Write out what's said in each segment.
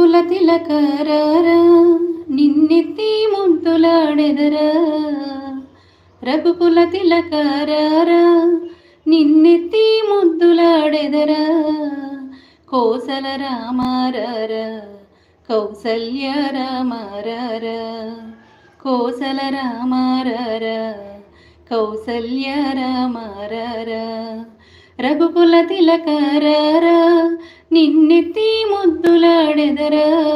కుల తిలకరారా నిన్నెత్తి ముద్దులాడెదరా రఘుకుల తిలకరారా నిన్నెత్తి ముద్దులాడెదరా కోసల రామారారా కౌసల్య రామారారా. కోసల రామారారా కౌసల్య రామారారా. రఘుకుల తిలకరారా నిన్నెత్తి ముద్దులాడెదరా.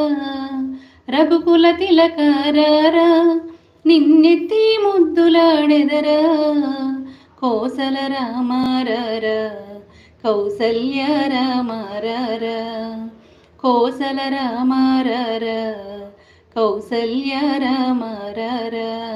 రఘుకుల తిలకరారా నిన్నెత్తి ముద్దులాడెదరా. కోసల రామారారా కౌసల్య రామారారా. కోసల రామారారా కౌసల్య రామారారా.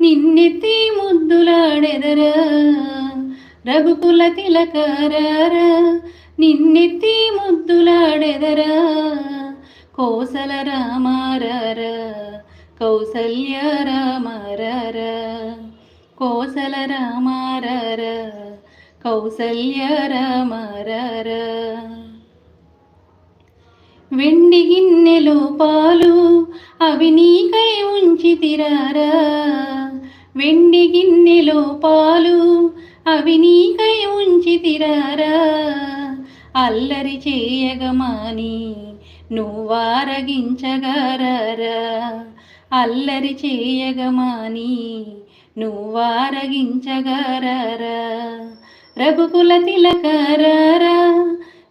నిన్నెత్తి ముద్దులాడెదరా రఘుకుల తిలకరారా. నిన్నెత్తి ముద్దులాడెదరా కోసల రామారారా కౌసల్య రామారారా. కోసల రామారారా కౌసల్య రామారారా. వెండి గిన్నెలో పాలు అవి నీకై ఉంచి తిరారా? వెండి గిన్నెలో పాలు అవి నీకై ఉంచి తిరారా? అల్లరి చేయగమాని నువ్వారగించగరారా అల్లరి చేయగమాని నువ్వారగించగరారా రఘుకుల తిలకరారా?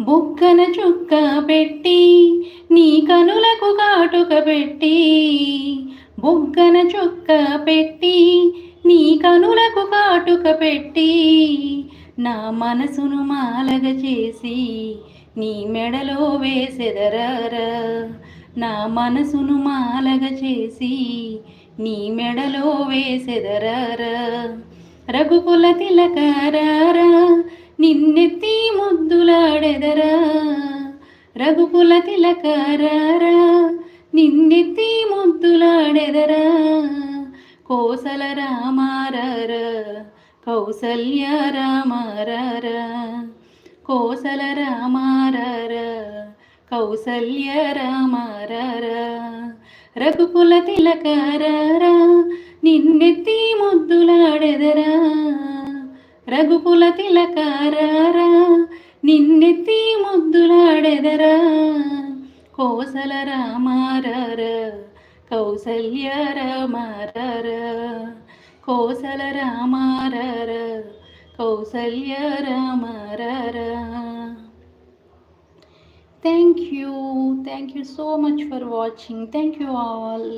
బుక్కన చుక్క పెట్టి నీ కనులకు కాటుక పెట్టి బుగ్గన చుక్క పెట్టి నీ కనులకు కాటుక పెట్టి నా మనసును మాలగ చేసి నీ మెడలో వేసెదరారా. నా మనసును మాలగ చేసి నీ మెడలో వేసెదరారా. రఘుకుల తిలకరారా నిన్నెత్తి పడెదరా? రఘుకుల తిలకరారా? నిన్నెత్తి ముద్దులాడెదరా? కోసల రామారార? కౌసల్య రామారార? కోసల రామారార? కౌసల్య రామారార? రఘుకుల తిలకరారా? నిన్నెత్తి ముద్దులాడెదరా? రఘుకుల తిలకరారా? నిన్నెత్తి ముద్దులాడెదరా కోసల రామారార కౌసల్య రామారార కోసల రామారార Kaushalya రామారార. Thank you thank you so much for watching thank you all